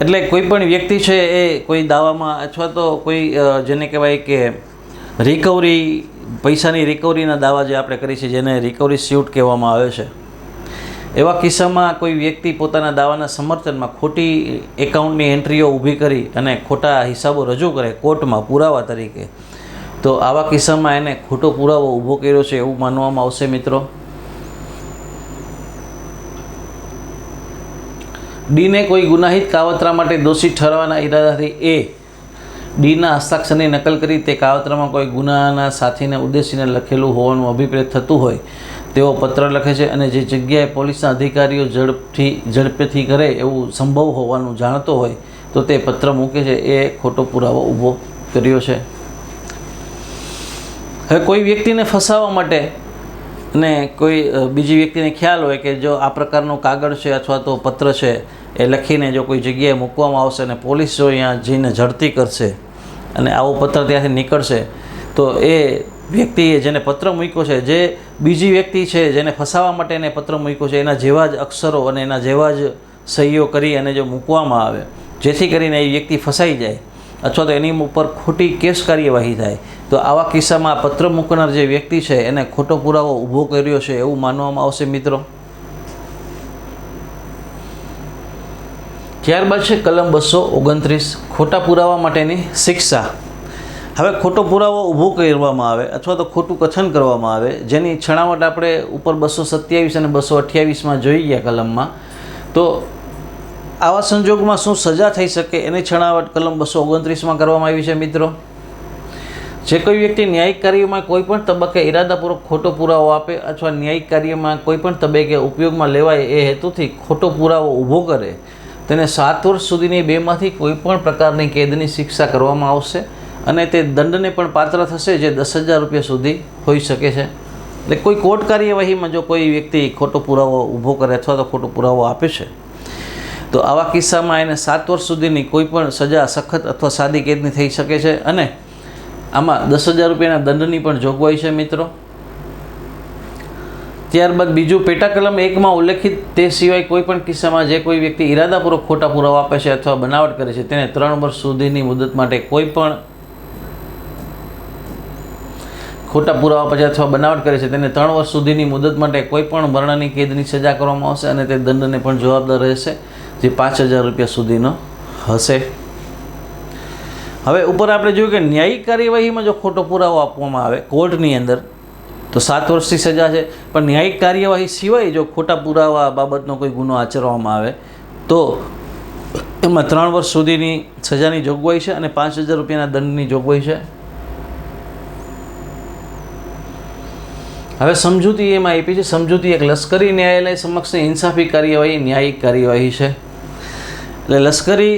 એટલે કોઈ પણ વ્યક્તિ છે એ કોઈ દાવામાં અથવા તો કોઈ જેને કહેવાય કે રિકવરી પૈસાની રિકવરીના દાવા જે આપણે કરીએ છીએ, જેને રિકવરી સ્યુટ કહેવામાં આવે છે, એવા કિસ્સામાં કોઈ વ્યક્તિ પોતાના દાવાના સમર્થનમાં ખોટી એકાઉન્ટની એન્ટ્રીઓ ઊભી કરી અને ખોટા હિસાબો રજૂ કરે કોર્ટમાં પુરાવા તરીકે, તો આવા કિસ્સામાં એને ખોટો પુરાવો ઊભો કર્યો છે એવું માનવામાં આવશે મિત્રો? ડીને કોઈ ગુનાહિત કાવતરા માટે દોષી ઠરવાના ઈરાદાથી એ ડીના હસ્તાક્ષરની નકલ કરી તે કાવતરામાં કોઈ ગુનાના સાથીને ઉદ્દેશીને લખેલું હોવાનું અભિપ્રેત થતું હોય, તેઓ પત્ર લખે છે અને જે જગ્યાએ પોલીસના અધિકારીઓ ઝડપથી, ઝડપેથી કરે એવું સંભવ હોવાનું જાણતો હોય, તો તે પત્ર મૂકે છે. એ ખોટો પુરાવો ઊભો કર્યો છે. હવે કોઈ વ્યક્તિને ફસાવવા માટે ને કોઈ બીજી વ્યક્તિને ખ્યાલ હોય કે જો આ પ્રકારનો કાગળ છે અથવા તો પત્ર છે, એ લખીને જો કોઈ જગ્યાએ મૂકવામાં આવશે અને પોલીસ જો અહીંયા જઈને ઝડતી કરશે અને આવો પત્ર ત્યાંથી નીકળશે, તો એ વ્યક્તિએ જેને પત્ર મૂક્યો છે, જે બીજી વ્યક્તિ છે, જેને ફસાવા માટે એને પત્ર મૂક્યો છે, એના જેવા જ અક્ષરો અને એના જેવા જ સહીઓ કરી અને જો મૂકવામાં આવે, જેથી કરીને એ વ્યક્તિ ફસાઈ જાય. અથવા તો એની ઉપર ખોટી કેસ કાર્યવાહી થાય, તો આવા કિસ્સામાં પત્ર મૂકનાર જે વ્યક્તિ છે, એને ખોટો પુરાવો ઊભો કર્યો છે એવું માનવામાં આવશે મિત્રો? ત્યારબાદ છે કલમ બસો ઓગણત્રીસ, ખોટા પુરાવા માટેની શિક્ષા. હવે ખોટો પુરાવો ઊભો કરવામાં આવે અથવા તો ખોટું કથન કરવામાં આવે, જેની છણાવટ આપણે ઉપર બસો સત્યાવીસ અને બસો અઠ્યાવીસમાં જોઈ ગયા કલમમાં, તો આવા સંજોગમાં શું સજા થઈ શકે એની છણાવટ કલમ બસો ઓગણત્રીસમાં કરવામાં આવી છે, મિત્રો. જે કોઈ વ્યક્તિ ન્યાયિક કાર્યમાં કોઈ પણ તબક્કે ઇરાદાપૂર્વક ખોટો પુરાવો આપે અથવા ન્યાયિક કાર્યમાં કોઈ પણ તબક્કે ઉપયોગમાં લેવાય એ હેતુથી ખોટો પુરાવો ઊભો કરે, તેને સાત વર્ષ સુધીની બેમાંથી કોઈ પણ પ્રકારની કેદની શિક્ષા કરવામાં આવશે અને તે દંડને પણ પાત્ર થશે જે દસ હજાર રૂપિયા સુધી હોઈ શકે છે. એટલે કોઈ કોર્ટ કાર્યવાહીમાં જો કોઈ વ્યક્તિ ખોટો પુરાવો ઊભો કરે અથવા તો ખોટો પુરાવો આપે છે તો આવા કિસ્સામાં એને સાત વર્ષ સુધીની કોઈ પણ સજા, સખત અથવા સાદી કેદની થઈ શકે છે અને આમાં દસ હજાર રૂપિયાના દંડની પણ જોગવાઈ છે મિત્રો. ત્યારબાદ બીજું પેટા કલમ એકમાં ઉલ્લેખિત તે સિવાય કોઈ પણ કિસ્સામાં જે કોઈ વ્યક્તિ ઇરાદાપૂર્વક ખોટા પુરાવા આપે છે અથવા બનાવટ કરે છે, તેને ત્રણ વર્ષ સુધીની મુદત માટે કોઈ પણ ખોટા પુરાવા પછી અથવા બનાવટ કરે છે, તેને ત્રણ વર્ષ સુધીની મુદત માટે કોઈ પણ વર્ણની કેદની સજા કરવામાં આવશે અને તે દંડને પણ જવાબદાર રહેશે. જે પાંચ હજાર રૂપિયા સુધીનો હશે. હવે ઉપર આપણે જોયું કે ન્યાયિક કાર્યવાહીમાં જો ખોટો પુરાવો આપવામાં આવે કોર્ટની અંદર, તો સાત વર્ષની સજા છે. પણ ન્યાયિક કાર્યવાહી સિવાય જો ખોટા પુરાવા બાબતનો કોઈ ગુનો આચરવામાં આવે, તો એમાં ત્રણ વર્ષ સુધીની સજાની જોગવાઈ છે અને પાંચ હજાર રૂપિયાના દંડની જોગવાઈ છે. હવે સમજૂતી એમાં આપી છે. સમજૂતી એક લશ્કરી ન્યાયાલય સમક્ષની ઇન્સાફી કાર્યવાહી ન્યાયિક કાર્યવાહી છે. એટલે લશ્કરી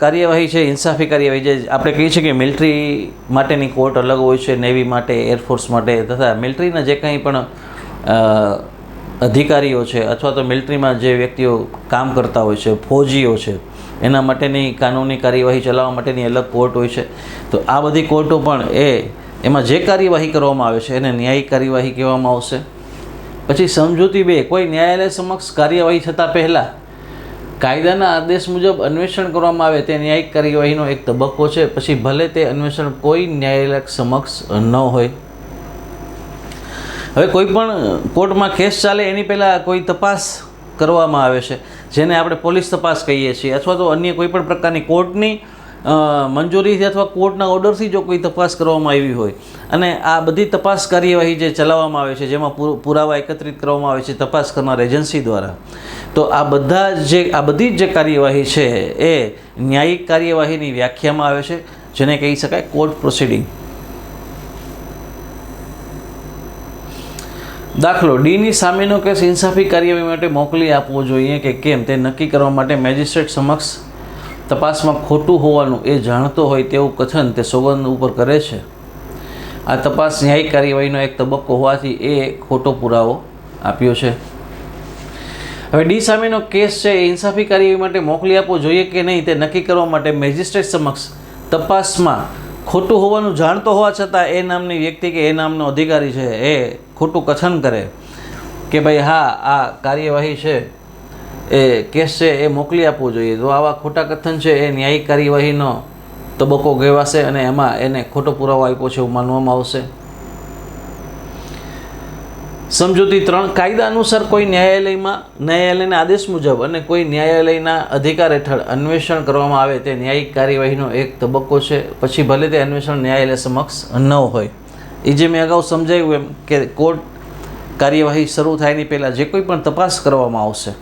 કાર્યવાહી છે, ઇન્સાફી કાર્યવાહી જે આપણે કહીએ છીએ કે મિલિટરી માટેની કોર્ટ અલગ હોય છે, નેવી માટે એરફોર્સ માટે, તથા મિલિટરીના જે કંઈ પણ અધિકારીઓ છે, અથવા તો મિલિટરીમાં જે વ્યક્તિઓ કામ કરતા હોય છે, ફોજીઓ છે, એના માટેની કાનૂની કાર્યવાહી ચલાવવા માટેની અલગ કોર્ટ હોય છે. તો આ બધી કોર્ટો પણ એ, એમાં જે કાર્યવાહી કરવામાં આવે છે, એને ન્યાયિક કાર્યવાહી કહેવામાં આવશે. પછી સમજૂતી બે, કોઈ ન્યાયાલય સમક્ષ કાર્યવાહી થતાં પહેલાં કાયદાના આદેશ મુજબ અન્વેષણ કરવામાં આવે તે ન્યાયિક કાર્યવાહીનો એક તબક્કો છે. પછી ભલે તે અન્વેષણ કોઈ ન્યાયાલય સમક્ષ ન હોય. હવે કોઈ પણ કોર્ટમાં કેસ ચાલે એની પહેલાં કોઈ તપાસ કરવામાં આવે છે. જેને આપણે પોલીસ તપાસ કહીએ છીએ અથવા તો અન્ય કોઈ પણ પ્રકારની કોર્ટની મંજૂરીથી અથવા કોર્ટના ઓર્ડરથી જો કોઈ તપાસ કરવામાં આવી હોય. અને આ બધી તપાસ કાર્યવાહી જે ચલાવવામાં આવે છે, જેમાં પુરાવા એકત્રિત કરવામાં આવે છે, તપાસ કરનાર એજન્સી દ્વારા. તો આ બધા જે, આ બધી જ જે કાર્યવાહી છે, એ ન્યાયિક કાર્યવાહીની વ્યાખ્યામાં આવે છે, જેને કહી શકાય કોર્ટ પ્રોસિડિંગ. દાખલો, ડીની સામેનો કેસ ઇન્સાફી કાર્યવાહી માટે મોકલી આપવો જોઈએ કે કેમ? તે નક્કી કરવા માટે મેજિસ્ટ્રેટ સમક્ષ તપાસમાં ખોટું હોવાનું એ જાણતો હોય તેવું કથન તે સોગંદ ઉપર કરે છે. આ તપાસ ન્યાયિક કાર્યવાહીનો એક તબક્કો હોવાથી એ ખોટો પુરાવો આપ્યો છે. હવે ડી સામેનો કેસ છે, એ ઇન્સાફી કાર્યવાહી માટે મોકલી આપવો જોઈએ કે નહીં તે નક્કી કરવા માટે મેજિસ્ટ્રેટ સમક્ષ તપાસમાં ખોટું હોવાનું જાણતો હોવા છતાં એ નામની વ્યક્તિ કે એ નામનો અધિકારી છે, એ ખોટું કથન કરે કે ભાઈ હા, આ કાર્યવાહી છે. એ કેસ છે એ મોકલી આપવો જોઈએ. તો આવા ખોટા કથન છે, એ ન્યાયિક કાર્યવાહીનો તબક્કો કહેવાશે અને એમાં એને ખોટો પુરાવો આપ્યો છે એવું માનવામાં આવશે. સમજૂતી ત્રણ કાયદા અનુસાર કોઈ ન્યાયાલયમાં, ન્યાયાલયના આદેશ મુજબ અને કોઈ ન્યાયાલયના અધિકાર હેઠળ અન્વેષણ કરવામાં આવે તે ન્યાયિક કાર્યવાહીનો એક તબક્કો છે. પછી ભલે તે અન્વેષણ ન્યાયાલય સમક્ષ ન હોય. એ જે મેં અગાઉ સમજાવ્યું એમ કે કોર્ટ કાર્યવાહી શરૂ થાય એની પહેલાં જે કોઈ પણ તપાસ કરવામાં આવશે.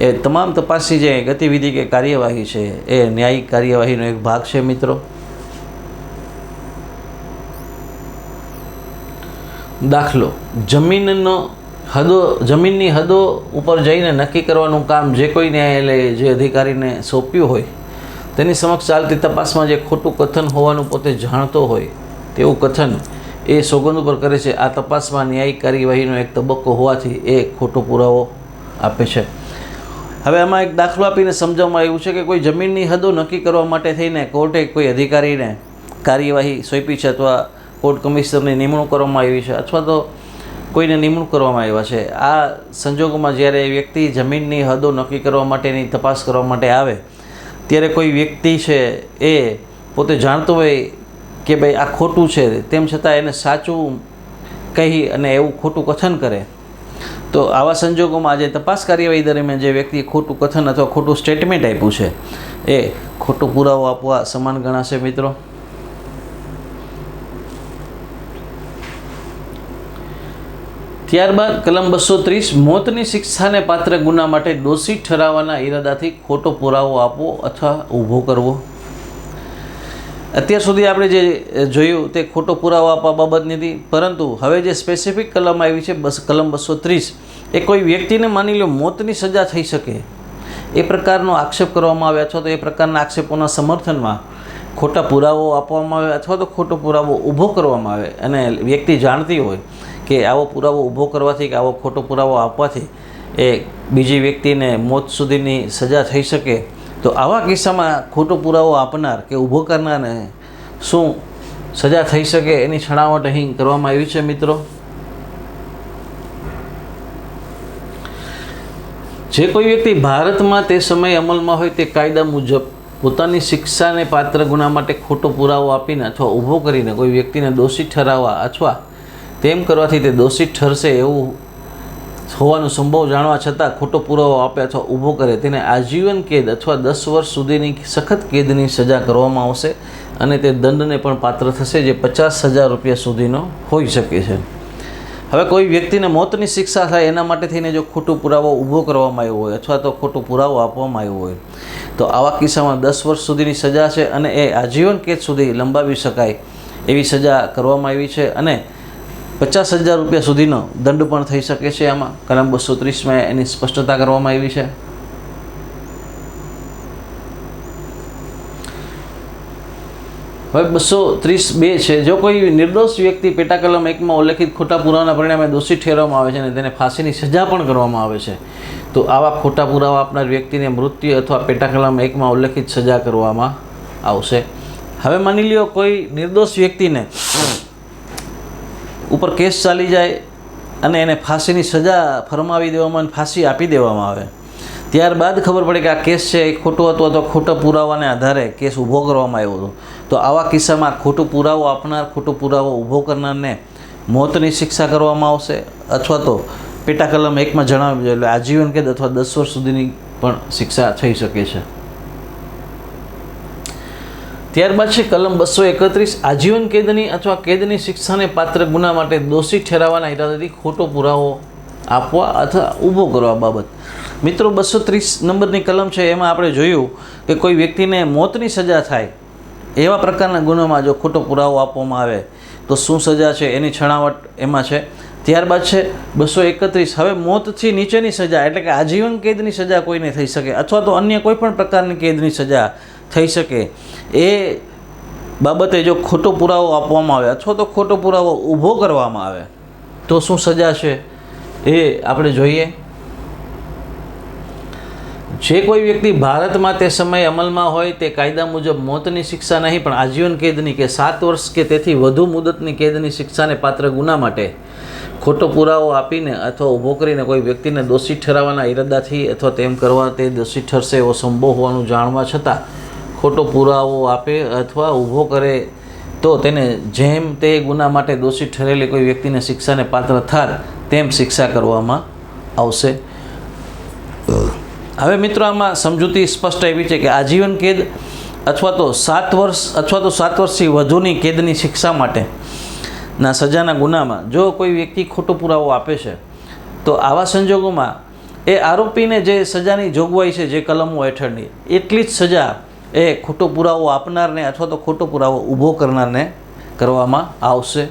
એ તમામ તપાસની જે ગતિવિધિ કે કાર્યવાહી છે, એ ન્યાયિક કાર્યવાહીનો એક ભાગ છે, મિત્રો. દાખલો. જમીનનો હદો, જમીનની હદો ઉપર જઈને નક્કી કરવાનું કામ જે કોઈ ન્યાયાલયે જે અધિકારીને સોંપ્યું હોય, તેની સમક્ષ ચાલતી તપાસમાં જે ખોટું કથન હોવાનું પોતે જાણતો હોય, તેવું કથન એ સોગંદ ઉપર કરે છે. આ તપાસમાં ન્યાયિક કાર્યવાહીનો એક તબક્કો હોવાથી એ ખોટો પુરાવો આપે છે. હવે આમાં એક દાખલો આપીને સમજાવવામાં આવ્યું છે કે કોઈ જમીનની હદો નક્કી કરવા માટે થઈને કોર્ટે કોઈ અધિકારીને કાર્યવાહી સોંપી છે અથવા કોર્ટ કમિશનરની નિમણૂક કરવામાં આવી છે અથવા તો કોઈને નિમણૂક કરવામાં આવ્યા છે. આ સંજોગોમાં જ્યારે વ્યક્તિ જમીનની હદો નક્કી કરવા માટેની તપાસ કરવા માટે આવે, ત્યારે કોઈ વ્યક્તિ છે એ પોતે જાણતો હોય કે ભાઈ આ ખોટું છે, તેમ છતાં એને સાચું કહી અને એવું ખોટું કથન કરે. તો આવા સંજોગોમાં આજે તપાસ કાર્યવાહી દરમિયાન જે વ્યક્તિએ ખોટું કથન અથવા ખોટું સ્ટેટમેન્ટ આપ્યું છે, એ ખોટો પુરાવો આપવા સમાન ગણાશે મિત્રો? ત્યારબાદ કલમ બસો ત્રીસ, મોતની શિક્ષાને પાત્ર ગુના માટે દોષિત ઠરાવવાના ઈરાદાથી ખોટો પુરાવો આપવો અથવા ઊભો કરવો. અત્યાર સુધી આપણે જે જોયું તે ખોટો પુરાવો આપવા બાબતની હતી પરંતુ હવે જે સ્પેસિફિક કલમ આવી છે, બસ, કલમ બસો ત્રીસ, એ કોઈ વ્યક્તિને માની લો મોતની સજા થઈ શકે. એ પ્રકારનો આક્ષેપ કરવામાં આવે અથવા તો એ પ્રકારના આક્ષેપોના સમર્થનમાં ખોટા પુરાવો આપવામાં આવે અથવા તો ખોટો પુરાવો ઊભો કરવામાં આવે. અને વ્યક્તિ જાણતી હોય કે આવો પુરાવો ઊભો કરવાથી, કે આવો ખોટો પુરાવો આપવાથી એ બીજી વ્યક્તિને મોત સુધીની સજા થઈ શકે. તો આવા કિસ્સામાં ખોટો પુરાવો આપનાર કે ઊભો કરનારને શું સજા થઈ શકે એની છણાવટ અહીં કરવામાં આવી છે, મિત્રો? જે કોઈ વ્યક્તિ ભારતમાં તે સમયે અમલમાં હોય તે કાયદા મુજબ પોતાની શિક્ષાને પાત્ર ગુના માટે ખોટો પુરાવો આપીને અથવા ઊભો કરીને કોઈ વ્યક્તિને દોષિત ઠરાવવા અથવા તેમ કરવાથી તે દોષિત ઠરશે એવું હોવાનું સંભવ જાણવા છતાં ખોટો પુરાવો આપે અથવા ઊભો કરે તેને આજીવન કેદ અથવા દસ વર્ષ સુધીની સખત કેદની સજા કરવામાં આવશે અને તે દંડને પણ પાત્ર થશે જે પચાસ હજાર રૂપિયા સુધીનો હોઈ શકે છે. હવે કોઈ વ્યક્તિને મોતની શિક્ષા થાય એના માટે થઈને જો ખોટો પુરાવો ઊભો કરવામાં આવ્યો હોય અથવા તો ખોટો પુરાવો આપવામાં આવ્યો હોય, તો આવા કિસ્સામાં દસ વર્ષ સુધીની સજા છે અને એ આજીવન કેદ સુધી લંબાવી શકાય એવી સજા કરવામાં આવી છે અને પચાસ હજાર રૂપિયા સુધીનો દંડ પણ થઈ શકે છે આમાં. કલમ બસો ત્રીસમાં એની સ્પષ્ટતા કરવામાં આવી છે. હવે બસો ત્રીસ બે છે. જો કોઈ નિર્દોષ વ્યક્તિ પેટા કલમ એકમાં ઉલ્લેખિત ખોટા પુરાવાના પરિણામે દોષિત ઠેરવામાં આવે છે અને તેને ફાંસીની સજા પણ કરવામાં આવે છે, તો આવા ખોટા પુરાવા આપનાર વ્યક્તિને મૃત્યુ અથવા પેટા કલમ એકમાં ઉલ્લેખિત સજા કરવામાં આવશે. હવે માની લ્યો કોઈ નિર્દોષ વ્યક્તિને ઉપર કેસ ચાલી જાય અને એને ફાંસીની સજા ફરમાવી દેવામાં અને ફાંસી આપી દેવામાં આવે. ત્યારબાદ ખબર પડે કે આ કેસ છે એ ખોટો હતો અથવા ખોટા પુરાવાને આધારે કેસ ઊભો કરવામાં આવ્યો હતો. તો આવા કિસ્સામાં ખોટો પુરાવો આપનાર, ખોટો પુરાવો ઊભો કરનારને મોતની શિક્ષા કરવામાં આવશે અથવા તો પેટા કલમ એકમાં જણાવ્યું એટલે આજીવન કેદ અથવા દસ વર્ષ સુધીની પણ શિક્ષા થઈ શકે છે. ત્યારબાદ છે કલમ બસો એકત્રીસ આજીવન કેદની અથવા કેદની શિક્ષાને પાત્ર ગુના માટે દોષી ઠેરાવવાના ઈરાદાથી ખોટો પુરાવો આપવા અથવા ઊભો કરવા બાબત. મિત્રો, બસો ત્રીસ નંબરની કલમ છે, એમાં આપણે જોયું કે કોઈ વ્યક્તિને મોતની સજા થાય, એવા પ્રકારના ગુનામાં જો ખોટો પુરાવો આપવામાં આવે, તો શું સજા છે એની છણાવટ એમાં છે. ત્યારબાદ છે, બસો એકત્રીસ, હવે મોતથી નીચેની સજા, એટલે કે આજીવન કેદની સજા કોઈને થઈ શકે, અથવા તો અન્ય કોઈ પણ પ્રકારની કેદની સજા થઈ શકે. એ બાબતે જો ખોટો પુરાવો આપવામાં આવે અથવા તો ખોટો પુરાવો ઊભો કરવામાં આવે, તો શું સજા છે? એ આપણે જોઈએ. જે કોઈ વ્યક્તિ ભારતમાં તે સમયે અમલમાં હોય, તે કાયદા મુજબ મોતની શિક્ષા નહીં, પણ આજીવન કેદની કે સાત વર્ષ કે તેથી વધુ મુદતની કેદની શિક્ષાને પાત્ર ગુના માટે ખોટો પુરાવો આપીને અથવા ઊભો કરીને કોઈ વ્યક્તિને દોષી ઠરાવવાના ઈરાદાથી અથવા તેમ કરવા તે દોષી ઠરશે એવો સંભવ હોવાનું જાણવા છતાં ખોટો પુરાવો આપે અથવા ઊભો કરે, તો તેને જેમ તે ગુના માટે દોષી ઠરેલી કોઈ વ્યક્તિને શિક્ષાને પાત્ર થાર, તેમ શિક્ષા કરવામાં આવશે. હવે મિત્રો, આમાં સમજૂતી સ્પષ્ટ એવી છે કે આજીવન કેદ અથવા તો સાત વર્ષ, અથવા તો સાત વર્ષથી વધુની કેદની શિક્ષા માટે ના સજાના ગુનામાં જો કોઈ વ્યક્તિ ખોટો પુરાવો આપે છે, તો આવા સંજોગોમાં એ આરોપીને જે સજાની જોગવાઈ છે, જે કલમો હેઠળની, એટલી જ સજા એ ખોટો પુરાવો આપનારને અથવા તો ખોટો પુરાવો ઊભો કરનારને કરવામાં આવશે.